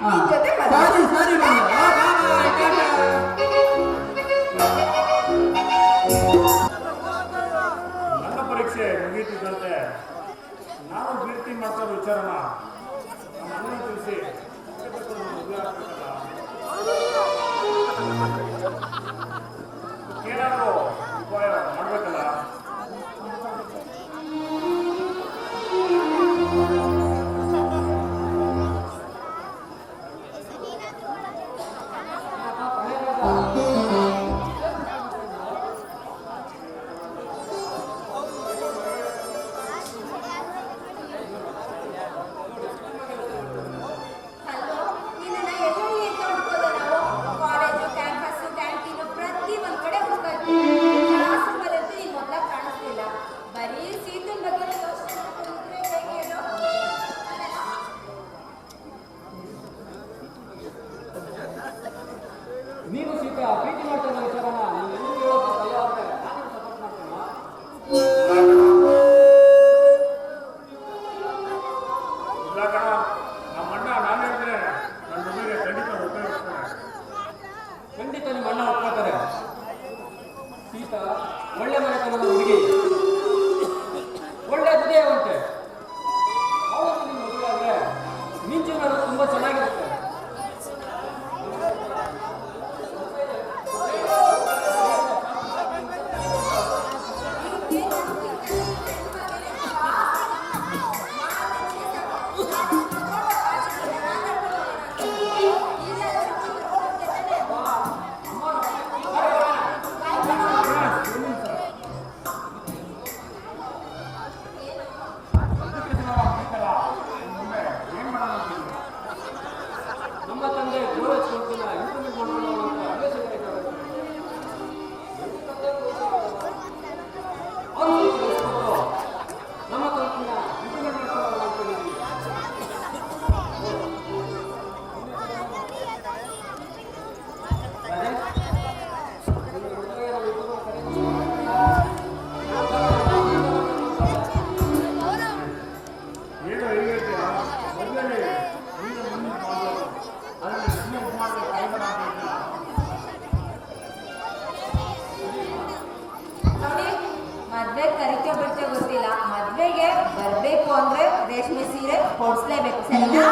ನಿನ್ ಜೊತೆ ಸರಿ. ನನ್ನ ಪರೀಕ್ಷೆ ಮುಗೀತಿದ್ದಂತೆ ನಾವು ಪ್ರೀತಿ ಮಾತಾಡೋ ವಿಚಾರನ ನಮ್ಮ ಅಣ್ಣನ ತಿಳಿಸಿ. 아. ನೀನು ಸೀತಾ ಪ್ರೀತಿ ಮಾಡ್ತಾ ಇರೋ ವಿಚಾರನ ನೀನು ಸಪೋರ್ಟ್ ಮಾಡ್ತೀನಿ? ನಮ್ಮ ಖಂಡಿತ ನಿಮ್ಮ ಅಣ್ಣ ಒಪ್ಕೋತಾರೆ ಸೀತಾ ಒಳ್ಳೆ ಮನೆತನದ ಹುಡುಗಿ. ಒಳ್ಳೆ ಹೃದಯವಂತೆ. ಅವಳು ಮದುವೆ ಆದ್ರೆ ನಿನ್ ಜೀವನ ತುಂಬಾ ಚೆನ್ನಾಗಿರುತ್ತೆ ಬರಬೇಕು ಅಂದರೆ ರೇಷ್ಮೆ ಸೀರೆ ಕೊಡಿಸ್ಲೇಬೇಕು ಸರಿನಾ